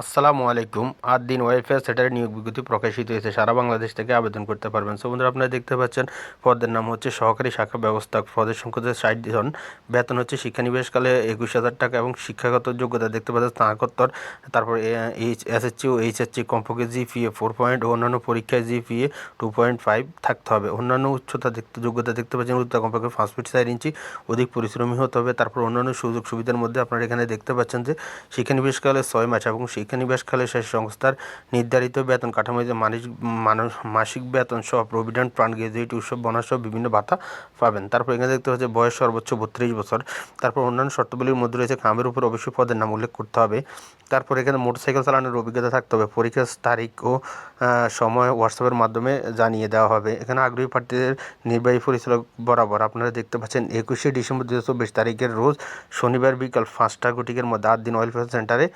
আসসালামু আলাইকুম। আট দিন ওয়েলফেয়ার সেটারে নিয়োগ বিজ্ঞপ্তি প্রকাশিত হয়েছে। সারা বাংলাদেশ থেকে আবেদন করতে পারবেন। সো বন্ধুরা, আপনারা দেখতে পাচ্ছেন, পদের নাম হচ্ছে সহকারী শাখা ব্যবস্থা পদের সংখ্যা হচ্ছে ষাট জন। বেতন হচ্ছে শিক্ষানিবেশকালে একুশ হাজার টাকা এবং শিক্ষাগত যোগ্যতা দেখতে পাচ্ছেন স্নাতকোত্তর। তারপর এইচ, এসএসসি ও এইচএসসি কমপক্ষে জিপিএ ফোর পয়েন্ট ও অন্যান্য পরীক্ষায় জিপিএ টু পয়েন্ট ফাইভ থাকতে হবে। অন্যান্য উচ্চতা দেখতে যোগ্যতা দেখতে পাচ্ছেন উচ্চতা কমপক্ষে পাঁচ ফিট চার ইঞ্চি। অধিক পরিশ্রমী হতে হবে। তারপর অন্যান্য সুযোগ সুবিধার মধ্যে আপনারা এখানে দেখতে পাচ্ছেন যে, শিক্ষানিবেশকালে ছয় মাস এবং শিক্ষানিবাসকালে শেষ সংস্থার নির্ধারিত বেতন কাঠামো যে মানুষ, মাসিক বেতন সহ প্রভিডেন্ট ফান্ড গ্রাজুয়েট, উৎসব, বোনাস সহ বিভিন্ন ভাতা পাবেন। তারপর এখানে দেখতে হচ্ছে বয়স সর্বোচ্চ বত্রিশ বছর। তারপর অন্যান্য শর্তগুলির মধ্যে রয়েছে কামের উপর অবশ্যই পদের নাম উল্লেখ করতে হবে। তারপর এখানে মোটরসাইকেল চালানোর অভিজ্ঞতা থাকতে হবে। পরীক্ষার তারিখ ও সময় হোয়াটসঅ্যাপের মাধ্যমে জানিয়ে দেওয়া হবে। এখানে আগ্রহী প্রার্থীদের নির্বাহী পরিচালক বরাবর আপনারা দেখতে পাচ্ছেন একুশে ডিসেম্বর দু হাজার চব্বিশ তারিখের রোজ শনিবার বিকাল পাঁচটা ঘটিকের মধ্যে আট দিন ওয়েলফেয়ার সেন্টারে